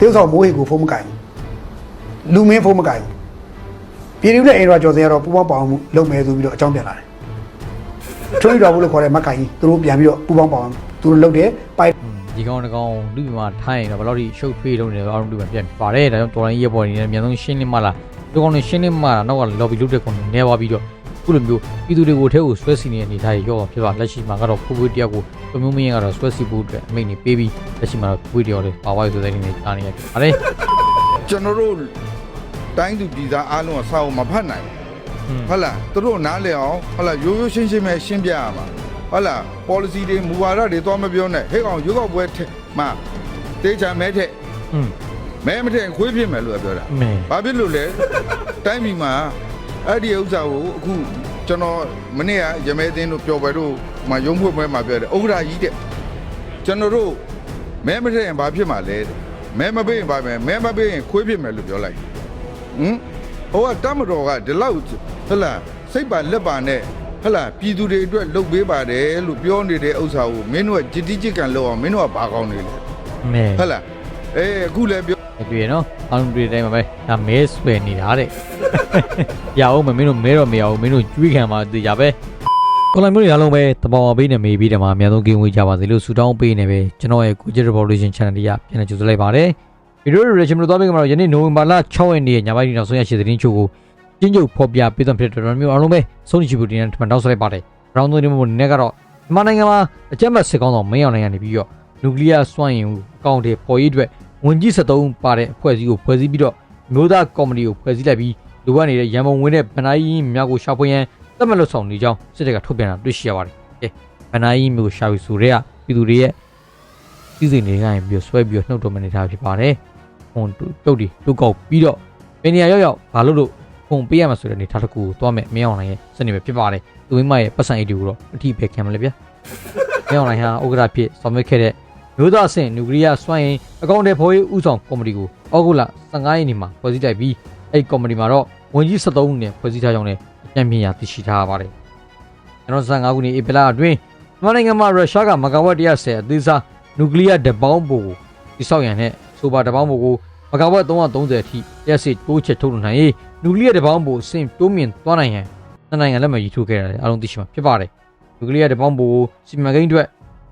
တေးဥဆောင်မိုးဟိကိုဖုံးမကင်ဘူးလူမင်းဖုံးမကင်ဘူးပြည်သူနဲ့အင်ဒရာကျော်စင်ကတော့ပူပေါင်းပါအောင်မှုလုပ်မယ်ဆိုပြီးတော့အကြောင်းပြန်လာတယ်ထွေးတော်ဘူးလို့ခေါ်တဲ့မကင်ကြီးသူတို့ပြန်ပြီးတော့ပူပေါင်းပါအောင်သူတို့လုပ်တယ်ပိုက်ဒီကောင်တကောင်လူပြမှာထိုင်းရင်တော့ဘယ်လောက်ထိရှုပ်ထွေးလုံးနေတော့အားလုံးလူပြပြန်ပါတယ်ဒါကြောင့်တော်လိုင်းရဲ့ပေါ်နေတယ်အများဆုံးရှင်းလင်းမှလာဒီကောင်နေရှင်းလင်းမှလာနောက်ကလော်ဘီလုပ်တဲ့ကောင်နေနေပါပြီးတော့ ခုလိုမျိုးပြည်သူတွေကိုထဲကိုဆွဲစီနေတဲ့အနေထားကြီးရောဖြစ်ပါလက်ရှိမှာကတော့ဖိုးဖွေးတယောက်ကိုပမျိုးမင်းကတော့ဆွဲစီဖို့အတွက်အမိန့်နေပေးပြီးလက်ရှိမှာတော့ဖွေးတယောက်လေးပါဝါဆိုတဲ့နေနဲ့ကြားနေရတယ်ပါတယ်ကျွန်တော်တို့တိုင်းသူပြည်သားအားလုံးကစာအုပ်မဖတ်နိုင်ဘူးဟုတ်လားသူတို့နားလည်အောင်ဟုတ်လားရိုးရိုးရှင်းရှင်းပဲရှင်းပြရမှာဟုတ်လား policy တွေမူဝါဒတွေသွားမပြောနဲ့ဟဲ့ကောင်ရွေးကောက်ပွဲထက်မှတေချာမဲထက်อืมမဲမထက်ခွေးဖြစ်မယ်လို့ပြောတာမဲဘာဖြစ်လို့လဲတိုင်းပြည်မှာ အဲ့ဒီဥစ္စာကိုအခုကျွန်တော်မနေ့ကရမဲသင်းတို့ပျော်ပွဲတို့မှာရုံးဖွဲ့ပွဲမှာပြောတယ်ဥက္ကရာကြီးတဲ့ကျွန်တော်တို့မဲမထည့်ရင်ဘာဖြစ်မှာလဲတဲ့မဲမပေးရင်ဘာပဲမဲမပေးရင်ခွေးဖြစ်မယ်လို့ပြောလိုက်ဟင်ဟိုကတမတော်ကဒီလောက်ဟလာစိတ်ပါလက်ပါနဲ့ဟလာပြည်သူတွေအတွက်လုပ်ပေးပါတယ်လို့ပြောနေတဲ့ဥစ္စာကိုမင်းတို့ကကြည်တိကြည်ကန်လုပ်အောင်မင်းတို့ကဘာကောင်းနေလဲမဲဟလာအေးအခုလည်းပြော တွေ့ရနော်အားလုံးတွေ့တဲ့အတိုင်းပါပဲဒါမဲဆွဲနေတာတဲ့ရအောင်မမင်းတို့မဲတော့မရအောင်မင်းတို့ကျွေးခံပါသေးကြပဲကိုလိုင်းမျိုးတွေအားလုံးပဲတဘောင်ပေးနေမေးပြီးတယ်မှာအများဆုံးဂိမ်းဝေးကြပါစေလို့ဆုတောင်းပေးနေပဲကျွန်တော်ရဲ့ Google Revolution Channel တွေကပြန်လည်ကြိုဆိုလိုက်ပါတယ်ဗီဒီယိုတွေကျွန်တော်တို့သွားပြီးကြမှာတော့ယနေ့နိုဝင်ဘာလ6ရက်နေ့ညပိုင်းဒီနောက်ဆုံးရရှိတဲ့သတင်းချို့ကိုကျင်းချုပ်ဖော်ပြပေးသွင်းဖြစ်တဲ့တော်မျိုးအားလုံးပဲဆုံးချီပူတင်နဲ့ထပ်မံတောင်းဆိုလိုက်ပါတယ်။ရောင်းသွင်းမှုနဲ့ကတော့မြန်မာနိုင်ငံမှာအကြမ်းဖက်စစ်ကောင်းဆောင်မင်းအောင်နိုင်ငံနေပြီးတော့နျူကလ িয়ার စွမ်းအင်ကိုအကောင့်တွေပေါ်ရေးအတွက် ဝင်ကြီး73ပါတဲ့အဖွဲ့အစည်းကိုဖွဲ့စည်းပြီးတော့မျိုးသားကော်မတီကိုဖွဲ့စည်းလိုက်ပြီးလူကနေရန်ပုံဝင်တဲ့ဗန်နာယီမြောက်ကိုရှာဖွေရန်သတ်မှတ်လို့ဆောင်နေကြောင်းစစ်တပ်ကထုတ်ပြန်တာတွေ့ရှိရပါတယ်။ကဲဗန်နာယီမျိုးရှာဖွေဆိုတဲ့ကပြည်သူတွေရဲ့စီစဉ်နေတိုင်းပြီးဆွဲပြီးနှုတ်တော်မနေတာဖြစ်ပါတယ်။ဟွန်တုတ်တီတုတ်ကောက်ပြီးတော့ပင်နေရရောက်ရောက်ဘာလို့လို့ပုံပေးရမှာဆိုတဲ့အနေထားတစ်ခုကိုသွားမယ်မင်းအောင်နိုင်ရဲ့စနစ်ပဲဖြစ်ပါတယ်။သူမိမရဲ့ပတ်စံအိတ်တွေကိုတော့အထီးပဲခံမလဲဗျာ။မင်းအောင်နိုင်ဟာဥက္ကဋ္ဌဖြစ်ဆောင်ရွက်ခဲ့တဲ့ မျိုးသားအဆင့်နျူကလ িয়ার စွမ်းအင်အကောင့်တွေဖော်ရေးဥဆောင်ကော်မတီကိုဩဂုတ်လ15ရက်နေ့မှာဖွဲ့စည်းလိုက်ပြီးအဲ့ဒီကော်မတီမှာတော့ဝန်ကြီး73ဦးနဲ့ဖွဲ့စည်းထားကြောင်းလည်းအကြံဉာဏ်ရသိရှိထားပါတယ်။ကျွန်တော်15ခုနှစ်ဧပြီလအတွင်းမြန်မာနိုင်ငံမှာရုရှားကမဂါဝတ်110အသေးစားနျူကလ িয়ার တပေါင်းပိုကိုတိစောက်ရန်နဲ့ဆိုပါတပေါင်းပိုကိုမဂါဝတ်330အထိရက်စစ်တိုးချက်ထုတ်လွှင့်နိုင်ရေးနျူကလ িয়ার တပေါင်းပိုအဆင့်တိုးမြင့်သွားနိုင်ရန်နှစ်နိုင်ငံလက်မှတ်ရေးထိုးခဲ့တယ်အားလုံးသိရှိမှာဖြစ်ပါတယ်။နျူကလ িয়ার တပေါင်းပိုကိုစီမံကိန်းအတွက်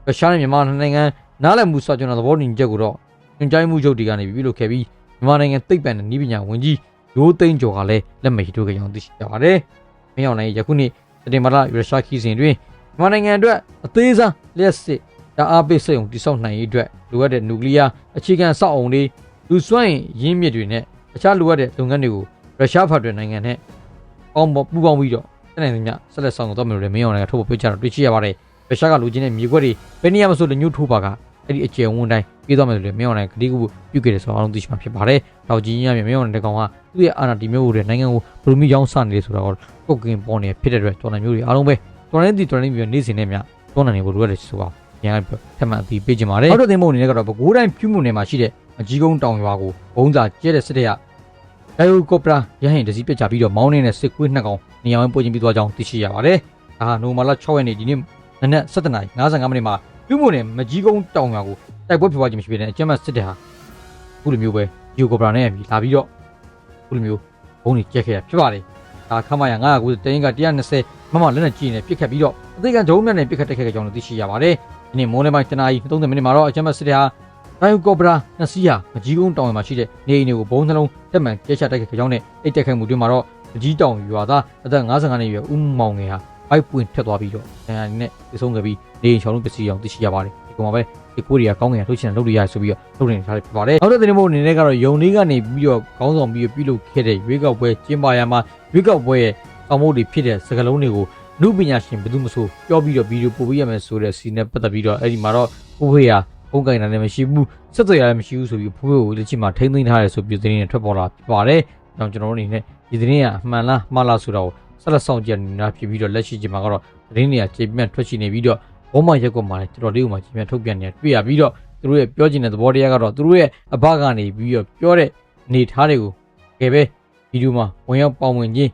ရုရှားနဲ့မြန်မာနှစ်နိုင်ငံ နားလည်မှုစာချုပ်တော်သဘောတူညီချက်ကိုတော့ညွှန်ကြားမှုချုပ်တီကနေပြုလုပ်ခဲ့ပြီးမြန်မာနိုင်ငံသိပ္ပံနဲ့နည်းပညာဝန်ကြီးရိုးသိန်းကျော်ကလည်းလက်မှတ်ရေးထိုးခဲ့ကြောင်းသိရှိရပါတယ်။မင်းအောင်နိုင်ယခုနှစ်စက်တင်ဘာလရုရှားခီးစဉ်တွင်မြန်မာနိုင်ငံအတွက်အသေးစားလျှက်စစ်ဓာတ်အားပေးစက်ရုံတိစောက်နိုင်ရေးအတွက်လိုအပ်တဲ့နျူကလ িয়ার အခြေခံစောက်အုံတွေလူစွမ်းရင်းမြစ်တွေနဲ့အခြားလိုအပ်တဲ့လုပ်ငန်းတွေကိုရုရှားဖက်ဒရယ်နိုင်ငံနဲ့ပေါင်းပူးပေါင်းပြီးတော့တဲ့နိုင်ငံများဆက်လက်ဆောင်တော့မယ်လို့လည်းမင်းအောင်နိုင်ကထုတ်ဖော်ပြချတာတွေ့ရှိရပါတယ်။ရုရှားကလူချင်းတဲ့မြေခွက်တွေဘယ်နေရာမှာဆိုလက်ညှိုးထိုးပါက အဲ့ဒီအကျယ်ဝန်းတိုင်းပြေးသွားမယ်ဆိုလည်းမင်းအောင်နိုင်ဂတိကူပြုခဲ့တယ်ဆိုတော့အားလုံးသိရှိမှာဖြစ်ပါတယ်။တော့ကြီးကြီးရမြမင်းအောင်နိုင်တကောင်ကသူ့ရဲ့အာဏာတည်မြဲဖို့တဲ့နိုင်ငံကိုဘယ်လိုမျိုးရောင်းစနေလဲဆိုတော့ပုတ်ကင်ပေါ်နေဖြစ်တဲ့အတွက်တော်နိုင်မျိုးတွေအားလုံးပဲတော်နိုင်တည်တော်နိုင်မျိုးနေစဉ်နဲ့မြတော်နိုင်နေဖို့လိုရတယ်ဆိုတော့ညံထပ်မံအပြီးပေးကြပါမယ်။အောက်တော့တင်ဖို့အနေနဲ့ကတော့ပဲကိုးတိုင်းပြူးမှုနယ်မှာရှိတဲ့အကြီးကုန်းတောင်ရွာကိုဘုံစာကျဲတဲ့စစ်တပ်ရဒိုင်ယိုကောပရာရဟင်တစည်းပြစ်ချပြီးတော့မောင်းနေတဲ့စစ်ကွေးနှစ်ကောင်နေရာဝင်ပို့ချင်းပြီးသွားကြောင်းသိရှိရပါတယ်။ဒါဟာနိုမာလာ6ရက်နေ့ဒီနေ့နနက်7:55မိနစ်မှာ ပြူးမှုနယ်မကြီးကုန်းတောင်ရွာကိုတိုက်ပွဲဖြစ်ပွားခြင်းမရှိဘဲနဲ့အကြမ်းဖက်စစ်တပ်ဟာခုလိုမျိုးပဲဒီကိုပရာနဲ့အပြီးလာပြီးတော့ခုလိုမျိုးဘုံတွေကျက်ခဲ့ရဖြစ်ပါတယ်။ဒါခမရ990တင်းက120မမလက်နဲ့ကြည့်နေပြစ်ခတ်ပြီးတော့အသေးကဒုံးနဲ့ပြစ်ခတ်တိုက်ခဲ့ကြောင်းသိရှိရပါတယ်။ဒီနေ့မိုးလယ်ပိုင်းတနာရီ30မိနစ်မှာတော့အကြမ်းဖက်စစ်တပ်ဟာဘိုင်ကိုပရာနစီယာမကြီးကုန်းတောင်ရွာမှာရှိတဲ့နေအိမ်တွေကိုဘုံနှလုံးတက်မှန်ကျဲချတိုက်ခဲ့ကြောင်းနဲ့အိတ်တက်ခိုက်မှုတွင်မှာတော့မကြီးတောင်ရွာသားအသက်55နှစ်အရွယ်ဦးမောင်ငယ်ဟာဘိုက်ပွင့်ထက်သွားပြီးတော့ဒဏ်ရာနဲ့ပြေဆုံးခဲ့ပြီး နေအိမ်ချောင်းလုံးပစ္စည်းအောင်သိရှိရပါတယ်ဒီကောင်မှာပဲဒီကိုရီးယားကောင်းငယ်ထုတ်ချင်လုပ်လို့ရဆိုပြီးတော့လုပ်နေထားတယ်ဖြစ်ပါတယ်နောက်တဲ့တင်မို့အနေနဲ့ကတော့ယုံလေးကနေပြီးတော့ခေါင်းဆောင်ပြီးပြုလုပ်ခဲ့တဲ့ရွေးကောက်ပွဲကျင်းပရမှာရွေးကောက်ပွဲရဲ့ကောင်းမှုတွေဖြစ်တဲ့စကားလုံးတွေကိုနုပညာရှင်ဘယ်သူမှမဆိုပြောပြီးတော့ဗီဒီယိုပို့ပေးရမယ်ဆိုတဲ့စီနဲ့ပတ်သက်ပြီးတော့အဲ့ဒီမှာတော့ဖိုးဖေးဟာဖုန်းကင်တာလည်းမရှိဘူးဆက်သွယ်ရလည်းမရှိဘူးဆိုပြီးဖိုးဖေးကိုလက်ချီမှာထိမ့်သိမ်းထားတယ်ဆိုပြီးသတင်းတွေထွက်ပေါ်လာဖြစ်ပါတယ်။ကျွန်တော်တို့အနေနဲ့ဒီသတင်းကအမှန်လားမှားလားဆိုတော့ဆက်လက်ဆောင်ကြနေတာဖြစ်ပြီးတော့လက်ရှိချိန်မှာကတော့သတင်းတွေကကြေပြန့်ထွက်ရှိနေပြီးတော့ ဘောမရက်ကွက်မှာလည်းတော်တော်လေးကိုမှကြေပြန့်ထုတ်ပြန်နေတာတွေ့ရပြီးတော့သူတို့ရဲ့ပြောချင်တဲ့သဘောတရားကတော့သူတို့ရဲ့အဘကနေပြီးတော့ပြောတဲ့အနေထားတွေကိုတကယ်ပဲဗီဒီယိုမှာဝင်ရောက်ပေါဝင်ခြင်း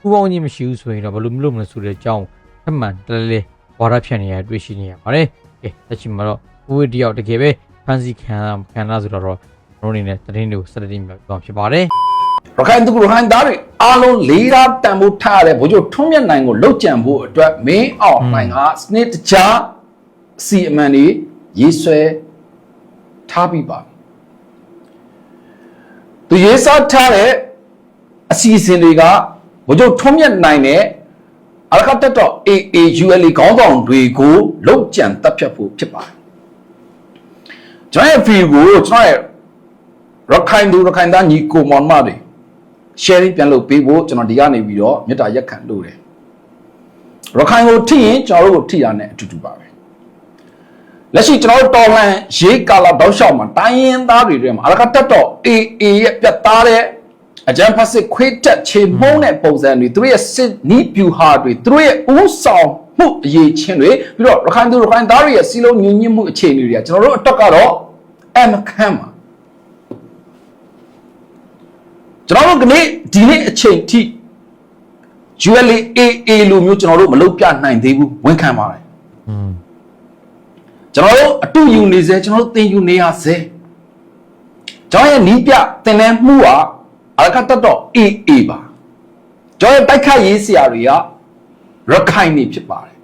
ပူပေါင်းခြင်းမရှိဘူးဆိုရင်တော့ဘယ်လိုမလုပ်မလဲဆိုတဲ့အကြောင်းအမှန်တလဲလဲဝါဒဖြန့်နေရတွေ့ရှိနေရပါတယ်။ကဲလက်ရှိမှာတော့ဦးဝေတယောက်တကယ်ပဲဖန်စီခံခံလာဆိုတော့ကျွန်တော်အနေနဲ့သတင်းတွေကိုစက်တင်ပြသွားဖြစ်ပါတယ် ရခိုင်သူရခိုင်သားတွေအားလုံးလေးစားတန်ဖိုးထားရတဲ့ဗိုလ်ချုပ်ထွန်းမြတ်နိုင်ကိုလှုပ်ကြံဖို့အတွက်မင်းအောင်နိုင်ကစနစ်တကျစီအမန်တွေရေးဆွဲထားပြီးပါပြီသူရေးစားထားတဲ့အစီအစဉ်တွေကဗိုလ်ချုပ်ထွန်းမြတ်နိုင်နဲ့အရကတက်တော့ AAULA ခေါင်းဆောင်တွေကိုလှုပ်ကြံတပ်ဖြတ်ဖို့ဖြစ်ပါတယ်ကျွန်တော်ရဲ့ view ကိုကျွန်တော်ရဲ့ရခိုင်သူရခိုင်သားညီကိုမောင်မတွေ sharing ပြန်လုပ်ပေးဖို့ကျွန်တော်ဒီကနေပြီးတော့မေတ္တာရက်ခံလို့တယ်ရခိုင်ကိုထိရင်ကျွန်တော်တို့ကိုထိတာနဲ့အတူတူပါပဲလက်ရှိကျွန်တော်တို့တော်လန်ရေးကာလာတောက်လျှောက်မှာတိုင်းရင်းသားတွေတွေမှာအရကတက်တော့ AA ရဲ့ပြတ်သားတဲ့အကြံဖတ်စစ်ခွေးတက်ခြေမုံတဲ့ပုံစံတွေသူတို့ရဲ့စစ်နီးပြူဟာတွေသူတို့ရဲ့ဦးဆောင်မှုအရေးချင်းတွေပြီးတော့ရခိုင်သူရခိုင်သားတွေရဲ့စီလုံးညဉ့်ညွတ်မှုအခြေအနေတွေကကျွန်တော်တို့အတွက်ကတော့အမခမ်းပါ ကျွန်တော်တို့ကနေ့ဒီနေ့အချိန်ထိ ULA AA လိုမျိုးကျွန်တော်တို့မလုပ်ပြနိုင်သေးဘူးဝန်ခံပါတယ် อืม ကျွန်တော်တို့အတူယူနေစေကျွန်တော်တို့သင်ယူနေရစေကျွန်တော်ရဲ့နီးပြသင်တန်းမှုကအရကတတ်တော့ AA ပါကျွန်တော်ရဲ့တိုက်ခတ်ရေးဆရာတွေကရခိုင်နေဖြစ်ပါတယ်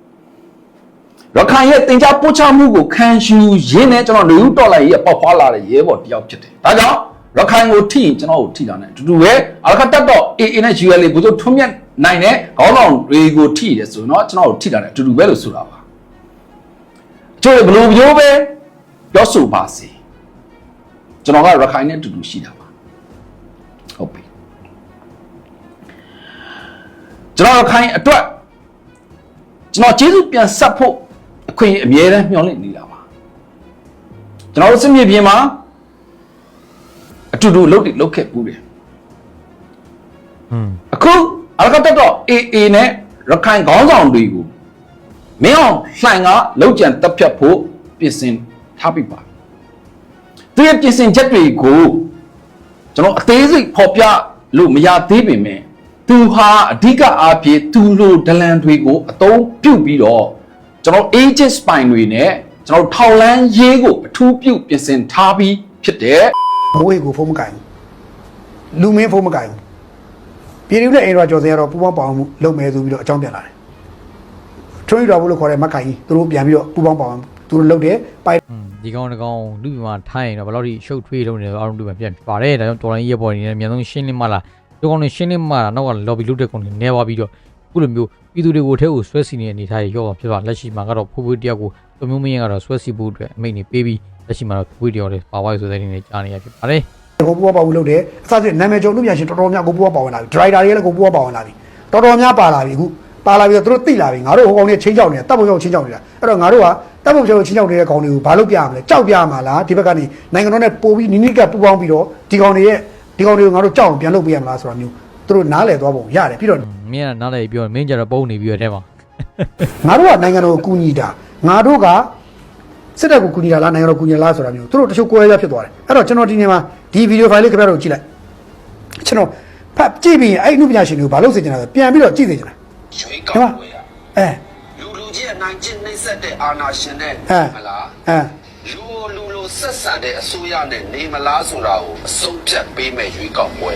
ရခိုင်ရဲ့တင် जा ပို့ချမှုကိုခံယူရင်းနဲ့ကျွန်တော်လူဦးတော်လိုက်ရဲ့ပေါက်ဖွာလာတဲ့ရဲဘော်တယောက်ဖြစ်တယ်ဒါကြောင့် ရခိုင်ကိုထိရင်ကျွန်တော်ကိုထိတာနဲ့အတူတူပဲအရကတတ်တော့ AA နဲ့ ULA ဘုတို့ထွန်းမြတ်နိုင်တဲ့ခေါင်းဆောင်တွေကိုထိတယ်ဆိုတော့ကျွန်တော်ကိုထိတာနဲ့အတူတူပဲလို့ဆိုတာပါကျိုးဘယ်လိုမျိုးပဲပြောဆိုပါစေကျွန်တော်ကရခိုင်နဲ့အတူတူရှိတာပါဟုတ်ပြီကျွန်တော်ရခိုင်အတွက်ကျွန်တော်ကျေးဇူးပြန်ဆက်ဖို့အခွင့်အရေးအမြဲတမ်းမျှော်လင့်နေတာပါကျွန်တော်တို့စစ်မြေပြင်မှာအ တူတူလှုပ်တိလှုပ်ခဲ့ပူးတယ်อืมအခုအရကတက်တော့ AA နဲ့ရခိုင်ခေါင်းဆောင်တွေကိုမင်းအောင်လှိုင်ကလောက်ကျန်တက်ဖြတ်ဖို့ပြင်ဆင်ထားပြီးပါသူရဲ့ပြင်ဆင်ချက်တွေကိုကျွန်တော်အသေးစိတ်ဖော်ပြလို့မရသေးပေမဲ့သူဟာအဓိကအားဖြင့်သူလိုဒလန်တွေကိုအသုံးပြုပြီးတော့ကျွန်တော် agent spy တွေနဲ့ကျွန်တော်ထောက်လန်းရေးကိုအထူးပြုပြင်ဆင်ထားပြီးဖြစ်တဲ့ မိုးဝေကိုဖုံးမကင်ဘူးလူမင်းဖုံးမကင်ဘူးပြည်သူနဲ့အိမ်တော်ကျော်စင်ကတော့ပူပေါင်းပါအောင်မှုလုပ်မယ်ဆိုပြီးတော့အကြောင်းပြန်လာတယ်ထွန်းရတော်ဘူးလို့ခေါ်တဲ့မကင်ကြီးသူတို့ပြန်ပြီးတော့ပူပေါင်းပါအောင်သူတို့လုပ်တယ်ပိုက်อืมဒီကောင်တကောင်လူပြမှာထိုင်းရင်တော့ဘယ်လောက်ထိရှုပ်ထွေးလုံးနေတော့အားလုံးလူပြပြန်ဖြစ်ပါတယ်ဒါကြောင့်တော်လိုင်းရေးပေါ်နေနေအများဆုံးရှင်းလင်းမှလားဒီကောင်တွေရှင်းလင်းမှလားနောက်က lobby လုတဲ့ကောင်တွေနေသွားပြီးတော့အခုလိုမျိုးပြည်သူတွေကိုထဲကိုဆွဲစီနေတဲ့အနေထားတွေရောဖြစ်ပါလက်ရှိမှာကတော့ဖိုးဖိုးတယောက်ကိုတမျိုးမင်းကတော့ဆွဲစီဖို့အတွက်အမိန့်နေပေးပြီး လက်ရှိမှာတော့ဖိုးတယောက်လေးပါဝါဆိုတဲ့နေနဲ့ကြားနေရဖြစ်ပါတယ်ကိုပူပေါင်းပါအောင်လုပ်တယ်အစစစ်နာမည်ကျော်လူပြန်ရှင်တော်တော်များကိုပူပေါင်းပါဝင်လာပြီဒရိုက်တာတွေလည်းကိုပူပေါင်းပါဝင်လာပြီတော်တော်များပါလာပြီအခုပါလာပြီးတော့သူတို့သိလာပြီငါတို့ဟိုကောင်တွေချင်းချောက်နေတာတပ်ပုံချောက်ချင်းချောက်နေတာအဲ့တော့ငါတို့ကတပ်ပုံချောက်ချင်းချောက်နေတဲ့ကောင်တွေကိုဘာလို့ပြရမလဲကြောက်ပြရမှာလားဒီဘက်ကနေနိုင်ငံတော်နဲ့ပို့ပြီးနိနိကပူပေါင်းပြီးတော့ဒီကောင်တွေရဲ့ဒီကောင်တွေကိုငါတို့ကြောက်အောင်ပြန်လုပ်ပေးရမလားဆိုတာမျိုးသူတို့နားလည်သွားပုံရတယ်ပြီးတော့မင်းကနားလည်းပြောမင်းကြတော့ပုံနေပြီးတော့ထဲမှာငါတို့ကနိုင်ငံတော်ကိုကူညီတာငါတို့က စစ်တပ်ကိုကူညီတာလားနိုင်ငံတော်ကူညီတာလားဆိုတာမျိုးသူတို့တချို့ကိုယ်ရရဖြစ်သွားတယ်အဲ့တော့ကျွန်တော်ဒီနေ့မှာဒီဗီဒီယိုဖိုင်လေးခင်ဗျားတို့ကြည့်လိုက်ကျွန်တော်ဖတ်ကြည့်ပြီးရင်အဲ့ဒီနုပညာရှင်တွေကိုဘာလို့စေချင်တာလဲပြန်ပြီးတော့ကြည့်စေချင်တာရွေးကောက်ပွဲရအဲလူလူချင်းအနိုင်ကျင့်နှိမ့်ဆက်တဲ့အာဏာရှင်နဲ့ဟမ်မလားအဲလူလူလူဆက်ဆံတဲ့အစိုးရနဲ့နေမလားဆိုတာကိုအဆုံးဖြတ်ပေးမဲ့ရွေးကောက်ပွဲ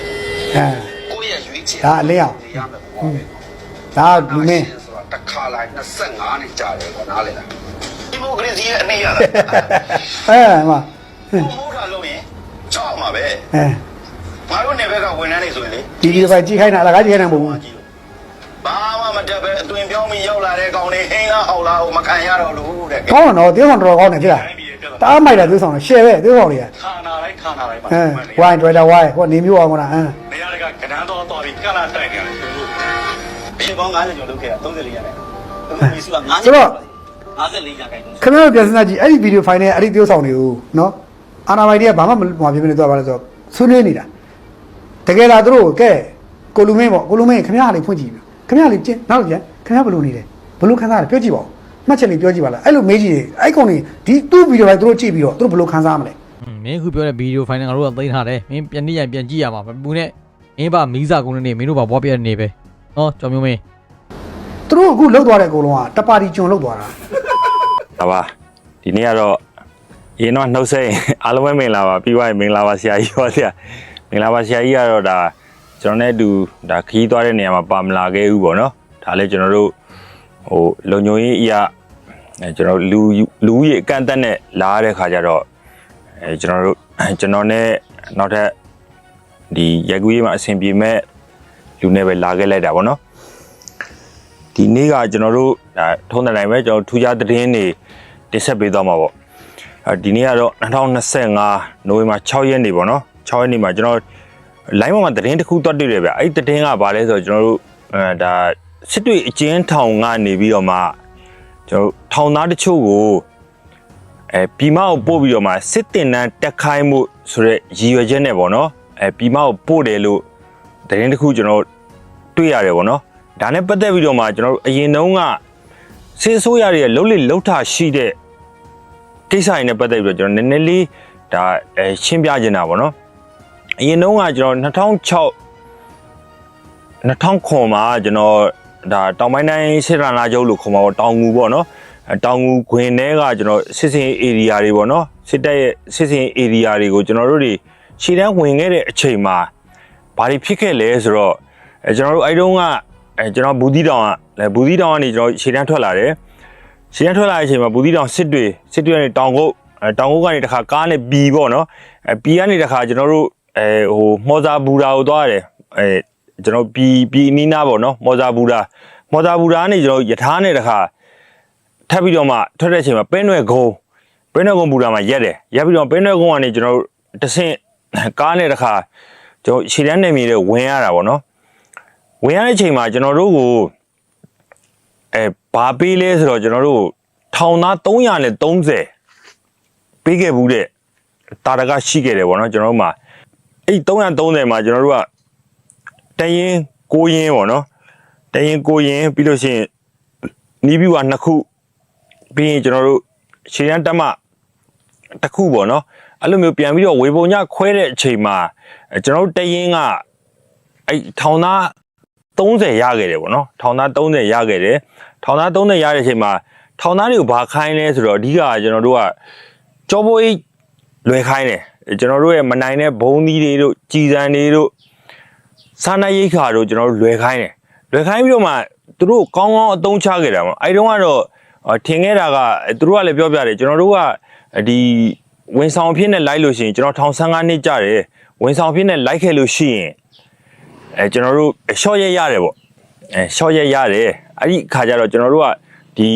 အဲကိုယ့်ရဲ့ရွေးချယ်ဒါအလင်းအောင်ရမယ်ပေါ့ပဲဒါလူမင်းဆိုတာတစ်ခါလိုက်25နှစ်ကြာတယ်ကောနားလေလား ဒီမိုကရေစီရဲ့အနေရတာအဲမှာဘုံမိုးတာလို့ရင်ကြောက်မှာပဲအဲငါတို့နေဘက်ကဝန်ထမ်းနေဆိုရင်လေဒီဗီဒီယိုဖိုင်ကြည့်ခိုင်းတာအလကားကြည့်ခိုင်းတာမဟုတ်ဘူးဘာမှမတက်ပဲအသွင်ပြောင်းပြီးရောက်လာတဲ့ကောင်တွေဟင်းလားဟောက်လားဟိုမခံရတော့လို့တဲ့ကောင်းတော့တေးဆောင်တော်တော်ကောင်းတယ်ဖြစ်လားတအားမိုက်တာတေးဆောင်တယ်ရှယ်ပဲတေးဆောင်တွေကခါနာလိုက်ခါနာလိုက်ပါအဲဝိုင်းဒရိုက်တာဝိုင်းဟိုနေမျိုးအောင်မလားအဲနေရာကကနန်းတော်တော်ပြီးကလာတိုက်နေတယ်သူတို့ဒီပေါင်း90ကျော်လုပ်ခဲ့တာ34ရတယ်အခုဒီစုက90ဆိုတော့ 54ရာခိုင်နှုန်းခင်ဗျားတို့ပြန်စဉ်းစားကြည့်အဲ့ဒီဗီဒီယိုဖိုင်နဲ့အဲ့ဒီတေးဆောင်တွေကိုနော်အာနာမိုင်တွေကဘာမှမမပြပြနေတော့ပါလဲဆိုတော့ဆွေးနွေးနေတာတကယ်လားသူတို့ကဲကိုလူမင်းပေါ့ကိုလူမင်းခင်ဗျားလေးဖွင့်ကြည့်ပြီခင်ဗျားလေးကျင်းနောက်ပြန်ခင်ဗျားဘယ်လိုနေလဲဘယ်လိုခံစားရလဲပြောကြည့်ပါဦးမှတ်ချက်လေးပြောကြည့်ပါလားအဲ့လိုမေးကြည့်တယ်အဲ့ကောင်တွေဒီသူ့ဗီဒီယိုဖိုင်သူတို့ကြည့်ပြီးတော့သူတို့ဘယ်လိုခံစားရမလဲอืมမင်းခုပြောတဲ့ဗီဒီယိုဖိုင်နဲ့ငါတို့ကသိမ်းထားတယ်မင်းပြန်နေရပြန်ကြည့်ရမှာမပူနဲ့မင်းပါမီးစာကုန်းနေမင်းတို့ပါဘွားပြတဲ့နေပဲနော်ကြောင်မျိုးမင်းသူတို့အခုလှုပ်သွားတဲ့အကုန်လုံးကတပါတီကျွန်လှုပ်သွားတာ ဟာပါဒီနေ့ကတော့ရင်တော့နှုတ်ဆက်ရင်အားလုံးပဲမင်္ဂလာပါပြီးသွားရင်မင်္ဂလာပါဆရာကြီးဟောဆရာမင်္ဂလာပါဆရာကြီးကတော့ဒါကျွန်တော်နဲ့အတူဒါခီးသွားတဲ့နေရာမှာပါမလာခဲ့ဘူးပေါ့နော်ဒါလည်းကျွန်တော်တို့ဟိုလုံညုံရေးအရာအဲကျွန်တော်လူလူကြီးအကန့်အသတ်နဲ့လာရတဲ့ခါကျတော့အဲကျွန်တော်တို့ကျွန်တော်နဲ့နောက်ထပ်ဒီရက်ကူးရေးမှာအဆင်ပြေမဲ့လူနဲ့ပဲလာခဲ့လိုက်တာပေါ့နော်ဒီနေ့ကကျွန်တော်တို့ဒါထုံးတဲ့တိုင်းပဲကျွန်တော်ထူးခြားသတင်းတွေ တင်ဆက်ပေးသွားမှာပေါ့အဲဒီနေ့ကတော့2025နိုဝင်ဘာ6ရက်နေ့ပေါ့နော်6ရက်နေ့မှာကျွန်တော် line ပေါ်မှာသတင်းတစ်ခုတွတ်တွေ့တယ်ဗျအဲ့ဒီသတင်းကဘာလဲဆိုတော့ကျွန်တော်တို့အဲဒါစစ်တွေအကျဉ်းထောင်ကနေပြီးတော့မှကျွန်တော်တို့ထောင်သားတချို့ကိုအဲပြည်မကိုပို့ပြီးတော့မှစစ်တင်တန်းတက်ခိုင်းမှုဆိုတဲ့ရည်ရွယ်ချက်နဲ့ပေါ့နော်အဲပြည်မကိုပို့တယ်လို့သတင်းတစ်ခုကျွန်တော်တွေ့ရတယ်ပေါ့နော်ဒါနဲ့ပတ်သက်ပြီးတော့မှကျွန်တော်တို့အရင်တုန်းက စေဆိုးရတဲ့လှုပ်လေလှုပ်တာရှိတဲ့ကိစ္စရင်းနဲ့ပတ်သက်ပြီးတော့ကျွန်တော်နည်းနည်းလေးဒါအဲရှင်းပြချင်တာပေါ့နော်အရင်တုန်းကကျွန်တော်2006 2000မှာကျွန်တော်ဒါတောင်ပိုင်းတိုင်းစစ်ရနာချုပ်လို့ခေါ်မှာပေါ့တောင်ငူပေါ့နော်အဲတောင်ငူခွင်ထဲကကျွန်တော်စစ်စင် area တွေပေါ့နော်စစ်တပ်ရဲ့စစ်စင် area တွေကိုကျွန်တော်တို့တွေခြေတန်းဝင်ခဲ့တဲ့အချိန်မှာဘာတွေဖြစ်ခဲ့လဲဆိုတော့အဲကျွန်တော်တို့အဲ့တုန်းက အဲကျွန်တော်ဘူဒီတောင်ကလည်းဘူဒီတောင်ကနေကျွန်တော်ခြေတန်းထွက်လာတယ်ရှင်းရထွက်လာတဲ့အချိန်မှာဘူဒီတောင်စစ်တွေစစ်တွေကနေတောင်ကုတ်အဲတောင်ကုတ်ကနေတခါကားနဲ့ပြီပေါ့နော်အဲပြီကနေတခါကျွန်တော်တို့အဲဟိုမော်ဇာဘူရာကိုသွားရတယ်အဲကျွန်တော်ပြီပြီအနီးနားပေါ့နော်မော်ဇာဘူရာမော်ဇာဘူရာကနေကျွန်တော်ယထာနဲ့တခါထပ်ပြီးတော့မှထွက်တဲ့အချိန်မှာပဲနွယ်ကုန်းပဲနွယ်ကုန်းဘူရာမှာရက်တယ်ရက်ပြီးတော့ပဲနွယ်ကုန်းကနေကျွန်တော်တို့တဆင့်ကားနဲ့တခါကျွန်တော်ခြေတန်းနေမြေတွေဝင်ရတာပေါ့နော် ဝင်ရတဲ့အချိန်မှာကျွန်တော်တို့ကိုအဲဘာပေးလဲဆိုတော့ကျွန်တော်တို့ထောင်သား330ပေးခဲ့ဘူးတဲ့တာရကရှိခဲ့တယ်ဗောနော်ကျွန်တော်တို့မှာအဲ့330မှာကျွန်တော်တို့ကတရင်ကိုရင်ဗောနော်တရင်ကိုရင်ပြီးလို့ရှိရင်နီးပြူကနှစ်ခုပြီးရင်ကျွန်တော်တို့ခြေရန်တက်မှတစ်ခုဗောနော်အဲ့လိုမျိုးပြန်ပြီးတော့ဝေပုံညခွဲတဲ့အချိန်မှာအဲကျွန်တော်တို့တရင်ကအဲ့ထောင်သား 30ရခဲ့တယ်ဗောနော်ထောင်သား30ရခဲ့တယ်ထောင်သား30ရတဲ့အချိန်မှာထောင်သားတွေကိုဘာခိုင်းလဲဆိုတော့အဓိကကျွန်တော်တို့ကကြောပိုးအိတ်လွယ်ခိုင်းတယ်ကျွန်တော်တို့ရဲ့မနိုင်တဲ့ဘုံသီးတွေတို့ကြည်စံတွေတို့စားနပ်ရိက္ခာတို့ကျွန်တော်တို့လွယ်ခိုင်းတယ်လွယ်ခိုင်းပြီးတော့မှသူတို့ကောင်းကောင်းအသုံးချခဲ့တာပေါ့အဲဒီတုန်းကတော့ထင်ခဲ့တာကသူတို့ကလည်းပြောပြတယ်ကျွန်တော်တို့ကဒီဝန်ဆောင်အဖြစ်နဲ့လိုက်လို့ရှိရင်ကျွန်တော်ထောင်15နှစ်ကြာတယ်ဝန်ဆောင်အဖြစ်နဲ့လိုက်ခဲ့လို့ရှိရင် အဲကျွန်တော်တို့ရှော့ရက်ရတယ်ပေါ့အဲရှော့ရက်ရတယ်အဲ့ဒီခါကျတော့ကျွန်တော်တို့ကဒီ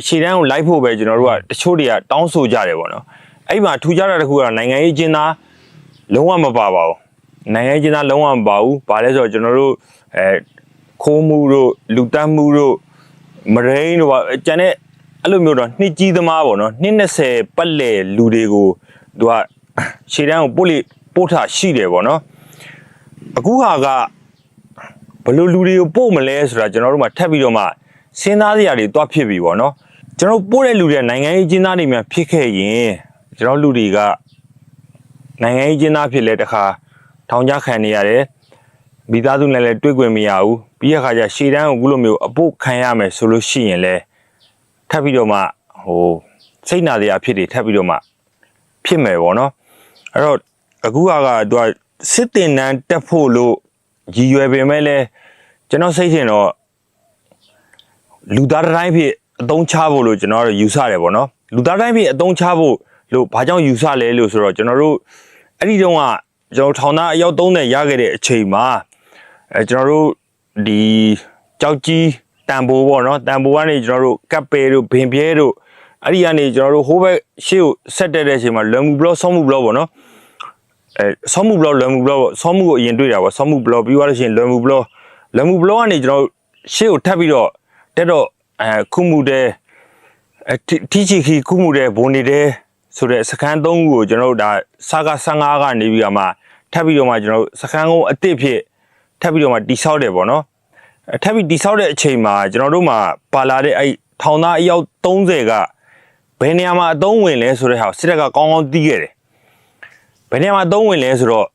အခြေတန်းကိုလိုက်ဖို့ပဲကျွန်တော်တို့ကတချို့တွေကတောင်းဆိုကြတယ်ပေါ့နော်အဲ့ဒီမှာထူးခြားတာတစ်ခုကတော့နိုင်ငံရေးကျင်းသားလုံးဝမပါပါဘူးနိုင်ငံရေးကျင်းသားလုံးဝမပါဘူးဘာလဲဆိုတော့ကျွန်တော်တို့အဲခိုးမှုတို့လူတက်မှုတို့မရိန်းတို့ပါကျန်တဲ့အဲ့လိုမျိုးတော့နှစ်ကြီးသမားပေါ့နော်နှစ်20ပတ်လည်လူတွေကိုသူကခြေတန်းကိုပို့လိပို့ထရှိတယ်ပေါ့နော်အခုဟာကဘယ် လိုလူတွေကိုပို့မလဲဆိုတာကျွန်တော်တို့မှထပ်ပြီးတော့မှစဉ်းစားစရာတွေတွားဖြစ်ပြီပေါ့နော်ကျွန်တော်ပို့တဲ့လူတွေနိုင်ငံရေးကျင်းသားတွေများဖြစ်ခဲ့ရင်ကျွန်တော်လူတွေကနိုင်ငံရေးကျင်းသားဖြစ်လဲတခါထောင်ချခံနေရတယ်မိသားစုနဲ့လည်းတွေ့ခွင့်မရဘူးပြီးရခါကျရှေ့တန်းကိုအခုလိုမျိုးအပုတ်ခံရမယ်ဆိုလို့ရှိရင်လဲထပ်ပြီးတော့မှဟိုစိတ်နာစရာဖြစ်တွေထပ်ပြီးတော့မှဖြစ်မယ်ပေါ့နော်အဲ့တော့အခုကကသူကစစ်တင်တန်းတက်ဖို့လို့ ရည်ရွယ်ပေမဲ့လည်းကျွန်တော်စိတ်ထင်တော့လူသားတစ်တိုင်းဖြစ်အသုံးချဖို့လို့ကျွန်တော်တို့ယူဆတယ်ပေါ့နော်လူသားတိုင်းဖြစ်အသုံးချဖို့လို့ဘာကြောင့်ယူဆလဲလို့ဆိုတော့ကျွန်တော်တို့အဲ့ဒီတုန်းကကျွန်တော်ထောင်သားအယောက်30ရခဲ့တဲ့အချိန်မှာအဲကျွန်တော်တို့ဒီကြောက်ကြီးတန်ဖိုးပေါ့နော်တန်ဖိုးကနေကျွန်တော်တို့ကပ်ပေတို့ဘင်ပြဲတို့အဲ့ဒီကနေကျွန်တော်တို့ဟိုဘက်ရှေ့ကိုဆက်တက်တဲ့အချိန်မှာလွန်မှုဘလော့ဆောင်းမှုဘလော့ပေါ့နော် အဲဆောင်းမှုဘလော့လွယ်မှုဘလော့ပေါ့ဆောင်းမှုကိုအရင်တွေ့တာပေါ့ဆောင်းမှုဘလော့ပြီးသွားလို့ရှိရင်လွယ်မှုဘလော့လွယ်မှုဘလော့ကနေကျွန်တော်တို့ရှေ့ကိုထပ်ပြီးတော့တက်တော့အဲခုမှုတဲ့အဲတီချီခီခုမှုတဲ့ဘုံနေတဲ့ဆိုတဲ့စကန်သုံးခုကိုကျွန်တော်တို့ဒါစာက15ကနေပြီးတော့မှထပ်ပြီးတော့မှကျွန်တော်တို့စကန်ကုန်းအစ်စ်ဖြစ်ထပ်ပြီးတော့မှတိဆောက်တယ်ပေါ့နော်အဲထပ်ပြီးတိဆောက်တဲ့အချိန်မှာကျွန်တော်တို့မှာပါလာတဲ့အဲ့ထောင်သားအယောက်30ကဘယ်နေရာမှာအသုံးဝင်လဲဆိုတဲ့ဟာကိုစစ်တပ်ကကောင်းကောင်းသိခဲ့တယ် ဘယ်နေရာမှာသုံးဝင်လဲဆိုတော့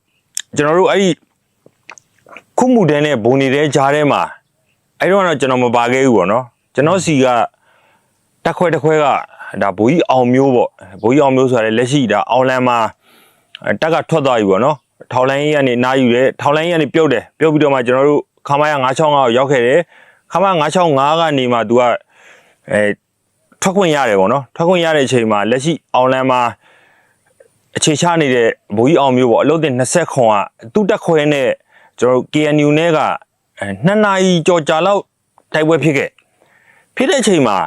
ကျွန်တော်တို့အဲ့ဒီခုမှုတန်းနဲ့ဘုံနေတဲ့ဂျားထဲမှာအဲ့တော့ကတော့ကျွန်တော်မပါခဲ့ဘူးပေါ့နော်ကျွန်တော်စီကတက်ခွဲတက်ခွဲကဒါဘိုးကြီးအောင်မျိုးပေါ့ဘိုးကြီးအောင်မျိုးဆိုတာလည်းလက်ရှိဒါအောင်လန်မှာအဲတက်ကထွက်သွားပြီပေါ့နော်ထောက်လိုင်းကြီးကနေနားယူတယ်ထောက်လိုင်းကြီးကနေပြုတ်တယ်ပြုတ်ပြီးတော့မှကျွန်တော်တို့ခမာရ965ကိုရောက်ခဲ့တယ်ခမာ965ကနေမှ तू ကအဲထွက်ခွင့်ရတယ်ပေါ့နော်ထွက်ခွင့်ရတဲ့အချိန်မှာလက်ရှိအောင်လန်မှာ အခြေချနေတဲ့ဘိုးကြီးအောင်မျိုးပေါ့အလုပ်တင်20ခွန်ကသူ့တက်ခွဲနဲ့ကျွန်တော်တို့ KNU နဲ့ကအဲနှစ်နာရီကြော်ကြာလောက်တိုက်ပွဲဖြစ်ခဲ့ဖြစ်တဲ့အချိန်မှာ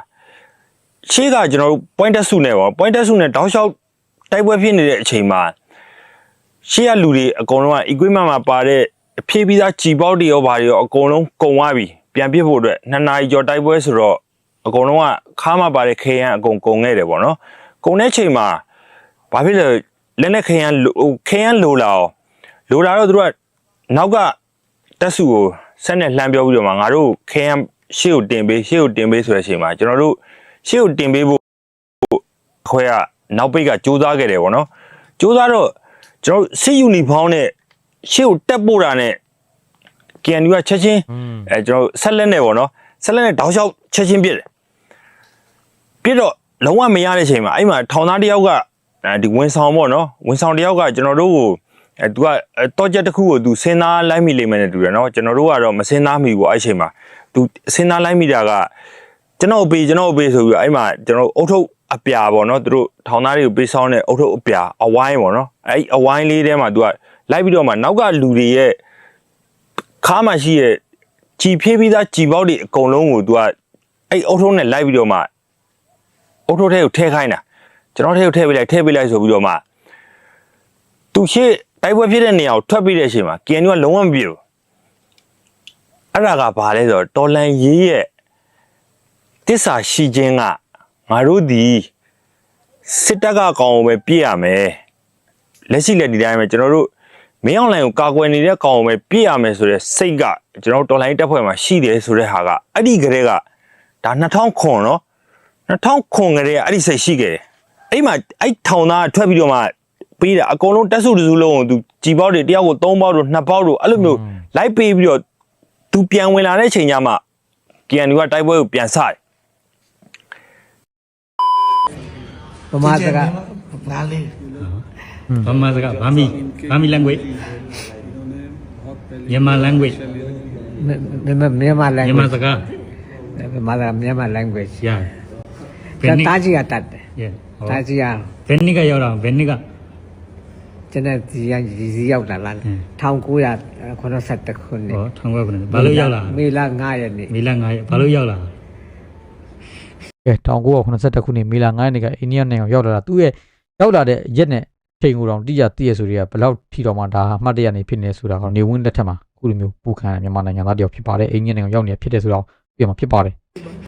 ရှေ့ကကျွန်တော်တို့ point တက်စုနဲ့ပေါ့ point တက်စုနဲ့တောက်လျှောက်တိုက်ပွဲဖြစ်နေတဲ့အချိန်မှာရှေ့ကလူတွေအကုန်လုံးက equipment မှာပါတဲ့အဖြည့်ပြီးသားကြည်ပေါက်တွေရောဘာတွေရောအကုန်လုံးကုန်သွားပြီပြန်ပြစ်ဖို့အတွက်နှစ်နာရီကျော်တိုက်ပွဲဆိုတော့အကုန်လုံးကခါမှပါတဲ့ခေရန်အကုန်ကုန်ခဲ့တယ်ပေါ့နော်ကုန်တဲ့ချိန်မှာဘာဖြစ်လဲ လက်နဲ့ခေရန်လိုဟိုခေရန်လိုလာအောင်လိုလာတော့သူတို့ကနောက်ကတက်စုကိုဆက်နဲ့လှမ်းပြောပြီးတော့မှငါတို့ခေရန်ရှေ့ကိုတင်ပေးရှေ့ကိုတင်ပေးဆိုတဲ့အချိန်မှာကျွန်တော်တို့ရှေ့ကိုတင်ပေးဖို့အခွဲကနောက်ပိတ်ကစူးစမ်းခဲ့တယ်ဗောနော်စူးစမ်းတော့ကျွန်တော်တို့စစ်ယူနီဖောင်းနဲ့ရှေ့ကိုတက်ပို့တာနဲ့ KNU ကချက်ချင်းအဲကျွန်တော်တို့ဆက်လက်နဲ့ဗောနော်ဆက်လက်နဲ့တောက်လျှောက်ချက်ချင်းပြစ်တယ်ပြစ်တော့လုံးဝမရတဲ့အချိန်မှာအဲ့မှာထောင်သားတစ်ယောက်က အဲဒီဝင်ဆောင်ဗောနော်ဝင်ဆောင်တစ်ယောက်ကကျွန်တော်တို့ကိုအဲသူကတော့ချက်တစ်ခုကိုသူစဉ်းစားလိုက်မိလိမ့်မယ်နဲ့တူတယ်နော်ကျွန်တော်တို့ကတော့မစဉ်းစားမိဘူးအဲ့အချိန်မှာသူစဉ်းစားလိုက်မိတာကကျွန်တော်ပေးကျွန်တော်ပေးဆိုပြီးတော့အဲ့မှာကျွန်တော်အုတ်ထုပ်အပြာပေါ့နော်သူတို့ထောင်သားတွေကိုပေးဆောင်တဲ့အုတ်ထုပ်အပြာအဝိုင်းပေါ့နော်အဲ့အဝိုင်းလေးထဲမှာသူကလိုက်ပြီးတော့မှနောက်ကလူတွေရဲ့ခါမှရှိရဲ့ကြည်ဖြည့်ပြီးသားကြည်ပေါက်တွေအကုန်လုံးကိုသူကအဲ့အုတ်ထုပ်နဲ့လိုက်ပြီးတော့မှအုတ်ထုပ်ထဲကိုထည့်ခိုင်းတာ ကျွန်တော်ထဲကိုထည့်ပေးလိုက်ထည့်ပေးလိုက်ဆိုပြီးတော့မှသူရှေ့တိုက်ပွဲဖြစ်တဲ့နေရာကိုထွက်ပြီးတဲ့အချိန်မှာ KNU ကလုံးဝမပြေဘူးအဲ့ဒါကဘာလဲဆိုတော့တော်လန်ရေးရဲ့တစ္ဆာရှိခြင်းကငါတို့ဒီစစ်တပ်ကကောင်ကိုပဲပြည့်ရမယ်လက်ရှိလက်ဒီတိုင်းပဲကျွန်တော်တို့မင်းအောင်လိုင်ကိုကာကွယ်နေတဲ့ကောင်ကိုပဲပြည့်ရမယ်ဆိုတဲ့စိတ်ကကျွန်တော်တို့တော်လိုင်းတက်ဖွဲ့မှာရှိတယ်ဆိုတဲ့ဟာကအဲ့ဒီကလေးကဒါ2000ခွန်နော်2000ခွန်ကလေးကအဲ့ဒီစိတ်ရှိခဲ့တယ် အဲ့မှာအဲ့ထောင်သားကထွက်ပြီးတော့မှပေးတာအကုန်လုံးတက်စုတစုလုံးကိုသူကြည်ပေါက်တွေတယောက်ကို3ပေါက်တို့2ပေါက်တို့အဲ့လိုမျိုးလိုက်ပေးပြီးတော့သူပြန်ဝင်လာတဲ့ချိန်ကျမှ KNU ကတိုက်ပွဲကိုပြန်စတယ်ဗမာစကားနားလေးဘာမှစကားဘာမီဘာမီ language မြန်မာ language မြန်မာလန်မြန်မာစကားဗမာစကားမြန်မာ language ရဘယ်နှစ်တာကြီးကတတ်တယ် yeah တာကြီးကဘယ်နှစ်ကရောက်တာဘယ်နှစ်ကကျွန်တော်ဒီရဒီစီရောက်တာလားဟင်း1981ခုနှစ်ဟောထောင်ခွဲခုနှစ်ဘာလို့ရောက်လာမေလ9ရက်နေ့မေလ9ရက်ဘာလို့ရောက်လာကဲ1982ခုနှစ်မေလ9ရက်နေ့ကအိန္ဒိယနိုင်ငံကိုရောက်လာတာသူ့ရဲ့ရောက်လာတဲ့ရက်နဲ့ချိန်ကိုတော့တိကျသိရဆိုတွေကဘယ်လောက်ထိတော့မှဒါအမှတ်တရနေဖြစ်နေဆိုတာကတော့နေဝင်းလက်ထက်မှာအခုလိုမျိုးပူခံရမြန်မာနိုင်ငံသားတယောက်ဖြစ်ပါတယ်အိန္ဒိယနိုင်ငံကိုရောက်နေဖြစ်တယ်ဆိုတော့ ပြန်မှာဖြစ်ပါတယ်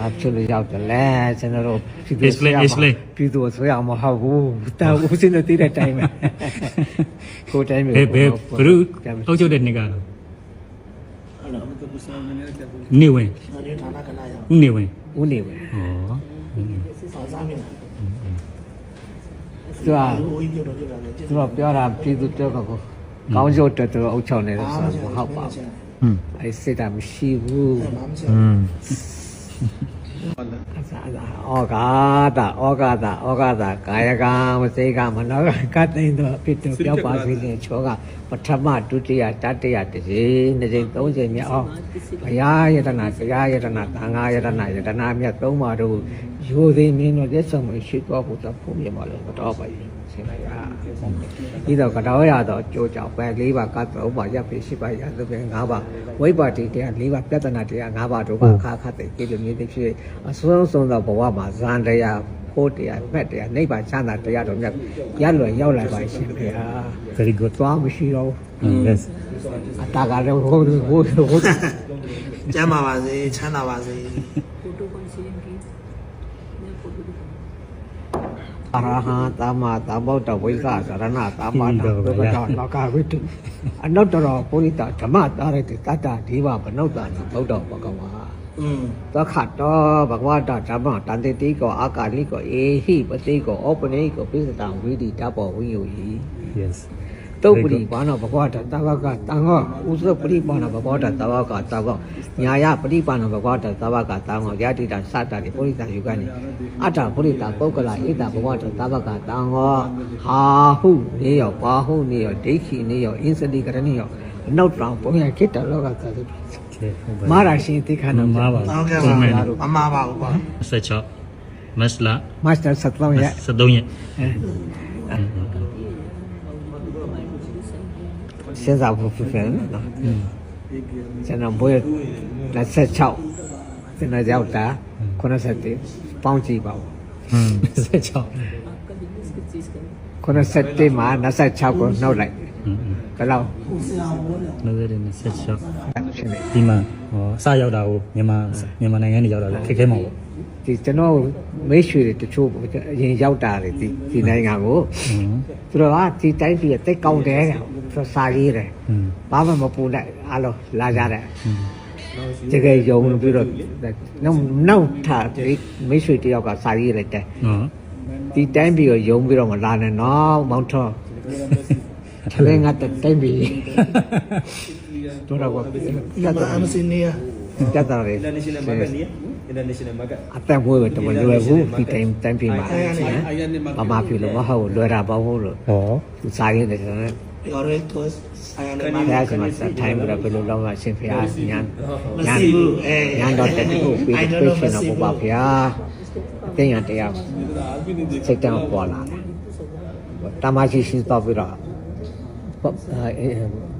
အဖြစ်လို့ရောက်တယ်လဲကျွန်တော်တို့ပြည်သူ Explain, explain. ပြည်သူဆိုရမဟုတ်ဘူးတာဦးစင်းတို့တည်တဲ့တိုင်းပဲကိုယ်တိုင်းပဲဘယ်ဘယ်ဘလူအောက်ချုပ်တဲ့နှစ်ကနေဝင်ဒီဌာနကလာရောက်ဦးနေဝင်ဦးနေပဲဟောစောင့်စားမိလားသူကလူဦးကြီးပြောတော့ပြောတာလေသူကပြောတာပြည်သူတောက်ကကိုကောင်းကျိုးတက်တော့အုပ်ချုပ်နေတယ်ဆိုတော့မဟုတ်ပါဘူးอืม အဲစစ်တာမရှိဘူးဘာမှမဆက်อืมအစာအစာဩဃာတာဩဃာတာဩဃာတာကာယကံဝစိကမနောကကတိန်တော့ဖြစ်တော့ပြောက်ပါစေလေချောကပထမဒုတိယတတိယတစ်ချိန်နှစ်ချိန်သုံးချိန်မြောက်အောင်ဘုရားယတနာတရားယတနာသံဃာယတနာယတနာမြတ်သုံးပါတို့ယူသည်မင်းတို့လက်ဆောင်မရှိတော့ဘူးတော့ဘုံမြေမှာလို့တော့ပါရင်ဆင်လိုက်ရ ဤတော့ကတော့ရတော့ကြိုးကြောင်ပဲ၄ပါးကသုံးပါရပ်ပြီးရှိပါရသဖြင့်၅ပါးဝိပါတိတရား၄ပါးပြဿနာတရား၅ပါးတို့ပါအခါခတ်တဲ့ဒီလိုမျိုးတွေဖြစ်အစွမ်းဆုံးသောဘဝမှာဇန်တရားဖို့တရားမက်တရားနိဗ္ဗာန်ချမ်းသာတရားတော်မြတ်ရလွယ်ရောက်လာပါရှင်ဗျာ very good သွားမရှိတော့ yes အတာကလည်းဟိုဟိုဟိုကျမ်းပါပါစေချမ်းသာပါစေ အရဟံသမ္မာသမ္ဗုဒ္ဓဝိကသရဏသမ္မာသမ္ဗုဒ္ဓလောကဝိတုအနုတ္တရောပုရိသဓမ္မတာရတိတတ္တဒီဝဗနုဿာနိဗုဒ္ဓဘဂဝါอืมသခတ်တော်ဘဂဝတာဓမ္မတန်တိတိကောအာကာလိကောအေဟိပတိကောဩပနိကောပိစတံဝိတိတဘောဝိယိုယိ yes တုတ်ပရိပါဏဘဂဝတာတဝကတံဃောဥစ္စပရိပါဏဘဂဝတာတဝကတဝကညာယပရိပါဏဘဂဝတာတဝကတံဃောယတိတာစတာတိပုရိသယုကနေအတ္တပုရိသပုဂ္ဂလဣတဘဂဝတာတဝကတံဃောဟာဟုနေရောပါဟုနေရောဒိဋ္ဌိနေရောအင်းစတိကရဏိရောအနောက်တောင်ပုံရခိတ္တလောကသတိမာရာရှင်တိခဏမမားပါဟုတ်ကဲ့ပုံပါမှန်မမှားပါဘူးကွာ16မတ်လမာစတာဆက်တော့ရ73ရက် စဉ်းစားဖို့ဖြစ်ဖြစ်နော်ကျွန်တော်ဘွေ26ကျွန်တော်ရောက်တာ87ပေါင်းကြည့်ပါဦး26 87မှာ26ကိုနှုတ်လိုက်ဘယ်လောက်96ဒီမှာဟောစရောက်တာကိုမြန်မာမြန်မာနိုင်ငံနေရောက်တာလေခက်ခဲမှာပေါ့ ဒီကျွန်တော်မိတ်ဆွေတွေတချို့အရင်ရောက်တာတွေဒီဒီနိုင်ငံကိုသူတို့ကဒီတိုင်းပြည်တိတ်ကောင်းတယ်သူစာရေးတယ်ဘာမှမပူနဲ့အလိုလာကြတယ်တကယ်ယုံပြီးတော့နောက်နောက်ထားဒီမိတ်ဆွေတယောက်ကစာရေးလိုက်တယ်ဒီတိုင်းပြည်ကိုယုံပြီးတော့မလာနဲ့နော်မောင်ထောင်းထလင်းကတိုင်းပြည်တို့တော့ကလက်အမစင်းနေရတက်တာလေလက်နေရှင်လည်းမပဲနေရ international market အတန်ဘွေးပဲတမလွယ်ဘူးဒီတိုင်းတိုင်းပြီးမှာဘာမှဖြစ်လို့မဟုတ်လွယ်တာပေါ့ဟုတ်လို့ဟောသူစာရေးတယ်ကျွန်တော်ရော်ရဲကော့အိုင်ယန်ဘုမာရားရှင်မှာထိုင်ပြီးတော့ဘယ်လိုလုပ်မှရှင်ဖျားညာမညာစီဘူးအဲညာတော့တတူပြီးပြီးရှင်တော့ဘုရားဖျားတင်ရတရားစိတ်တမ်းပေါ်လာတယ်တမရှိရှိတော့ပြီးတော့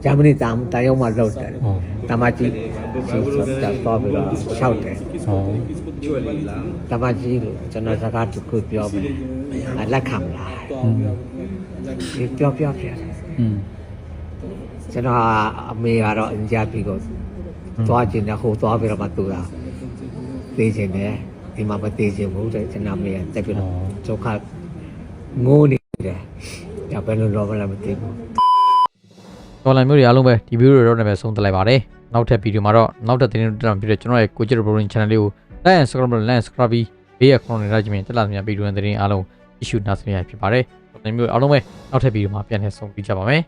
ဂျာမနီတာတာရောက်မှလောက်တယ်တာမကြီးဆိုတာတော့ပြီးတော့လျှောက်တယ်တာမကြီးလို့ကျွန်တော်စကားတစ်ခုပြောမယ်လက်ခံမလားဒီပြောပြောပြတယ်ကျွန်တော်အမေကတော့အင်ဂျာပြီကိုသွားကျင်တယ်ဟိုသွားပြီးတော့မှသူတာသိကျင်တယ်ဒီမှာမသိကျင်ဘူးတဲ့ကျွန်တော်မေကတက်ပြီးတော့ဒုက္ခငိုးနေတယ်ဒါဘယ်လိုလုပ်မလဲမသိဘူး တော်လိုင်းမျိုးတွေအားလုံးပဲဒီဗီဒီယိုတော့လည်းပဲဆုံးသက်လိုက်ပါတယ်နောက်ထပ်ဗီဒီယိုမှာတော့နောက်ထပ်သတင်းတွေတက်မှာဖြစ်တဲ့ကျွန်တော်ရဲ့ကိုကြည့်ရဘရိုရင် channel လေးကို like and subscribe လုပ် like and subscribe ပြီးဘေးရခေါင်းနေရကြမြင်တက်လာမြင်ဗီဒီယိုသတင်းအားလုံး issue နားဆင်ရဖြစ်ပါတယ်တော်လိုင်းမျိုးအားလုံးပဲနောက်ထပ်ဗီဒီယိုမှာပြန်လည်ဆုံတွေ့ကြပါမယ်